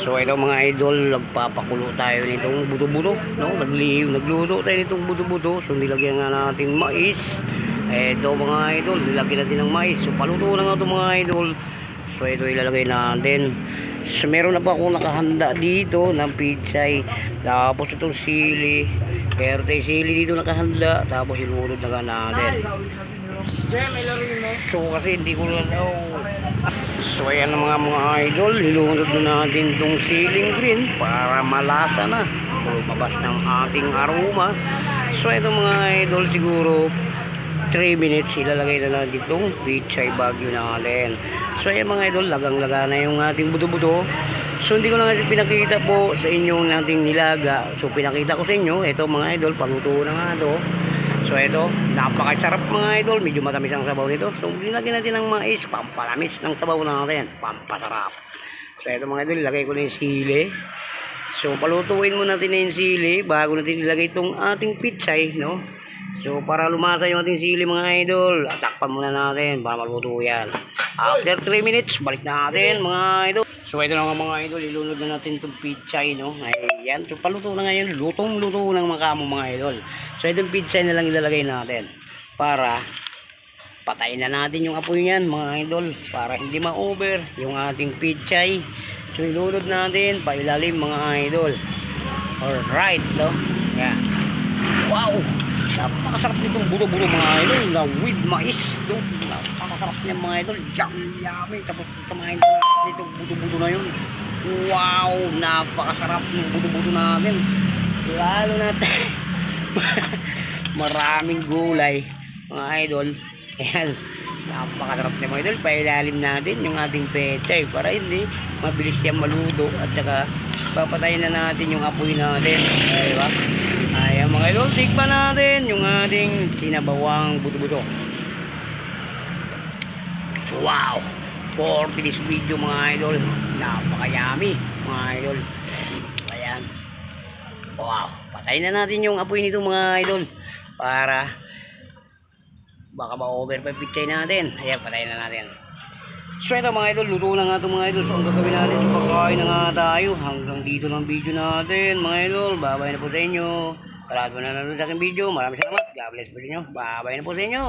So ito mga idol, nagpapakulo tayo nitong buto-buto, no? Nagliw, nagluto tayo nitong buto-buto. So nilagyan nga natin mais. Ito mga idol, nilagyan natin ng mais. So paluto na nga ito mga idol. So ito ilalagay natin. So meron na pa akong nakahanda dito ng pitsay. Tapos itong sili. Pero tayo sili dito nakahanda. Tapos ilunod na nga natin. So kasi hindi ko na daw. So ayan mga mga idol, nilunod na natin itong ceiling green para malasa na. Lumabas ng ating aroma. So ito mga idol siguro 3 minutes ilalagay na natin itong pichay bagyo natin. So ayan mga idol, lagang-laga na yung ating buto-buto. So hindi ko na nga pinakita po sa inyo ng ating nilaga. So pinakita ko sa inyo, ito mga idol, paluto na nga ito. So ito, napakasarap mga idol. Medyo matamis ang sabaw nito. So linagyan natin ng mais, pampalamis ng sabaw natin. Pampasarap. So ito mga idol, ilagay ko na yung sili. So palutuin muna natin na yung sili bago natin ilagay itong ating pitsay, no? So para lumasa yung ating sili mga idol, takpan muna natin para maluto yan. After 3 minutes, balik natin mga idol. So ito na mga idol, ilunod na natin itong pitsay, no? Ayan, so paluto na ngayon, lutong-luto ng mga kamo mga idol. So itong pitsay na lang ilalagay natin para patayin na natin yung apoy niyan mga idol para hindi ma-over yung ating pitsay. So ilunod natin pa ilalim mga idol. Alright, no? Yan. Wow! Napakasarap nitong buto-buto mga idol na with mais. No? Napakasarap niya mga idol. Yum, yummy. Tapos kumain ko na nitong buto-buto na yun. Wow! Napakasarap ng buto-buto natin. Lalo na maraming gulay mga idol. Ayan. Napakasarap niya mga idol. Pailalim natin yung ating pechay para hindi mabilis siyang maluto at saka papatayin na natin yung apoy natin. Diba? Ayan mga idol, tikman natin yung ating sinabawang buto-buto. Wow! For this video mga idol, napakayami mga idol. Ayan. Wow! Patayin na natin yung apoy nito mga idol para baka ma-over pa yung picture natin. Ayan, patayin na natin. So ito mga idol, luto na nga ito mga idol. So ang gagawin natin, so pagkain na nga tayo. Hanggang dito ng video natin mga idol. Babay na po sa inyo. Po na nanonood sa aking video. Maraming salamat. God bless po sa inyo. Babay na po sa inyo.